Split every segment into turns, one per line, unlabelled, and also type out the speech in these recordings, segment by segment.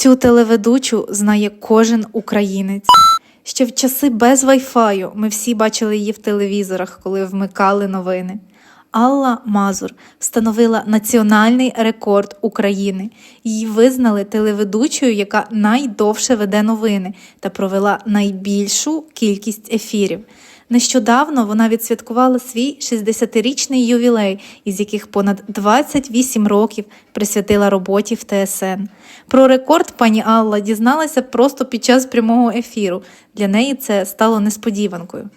Цю телеведучу знає кожен українець. Ще в часи без вайфаю ми всі бачили її в телевізорах, коли вмикали новини. Алла Мазур встановила національний рекорд України. Її визнали телеведучою, яка найдовше веде новини та провела найбільшу кількість ефірів. Нещодавно вона відсвяткувала свій 60-річний ювілей, із яких понад 28 років присвятила роботі в ТСН. Про рекорд пані Алла дізналася просто під час прямого ефіру. Для неї це стало несподіванкою.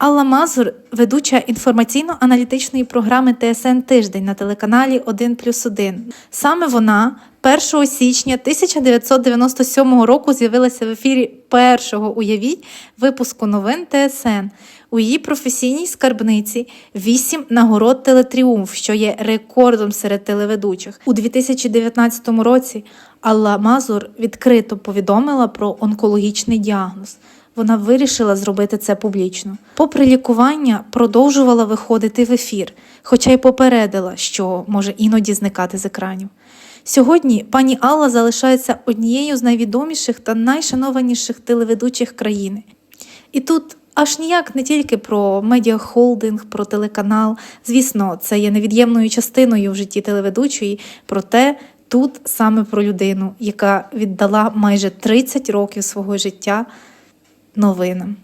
Алла Мазур, ведуча інформаційно-аналітичної програми ТСН Тиждень на телеканалі 1 плюс 1. Саме вона 1 січня 1997 року з'явилася в ефірі першого уявіть випуску новин ТСН. У її професійній скарбниці вісім нагород Телетріумф, що є рекордом серед телеведучих. У 2019 році Алла Мазур відкрито повідомила про онкологічний діагноз. Вона вирішила зробити це публічно. Попри лікування, продовжувала виходити в ефір, хоча й попередила, що може іноді зникати з екранів. Сьогодні пані Алла залишається однією з найвідоміших та найшанованіших телеведучих країни. І тут аж ніяк не тільки про медіахолдинг, про телеканал. Звісно, це є невід'ємною частиною в житті телеведучої, проте тут саме про людину, яка віддала майже 30 років свого життя новинам.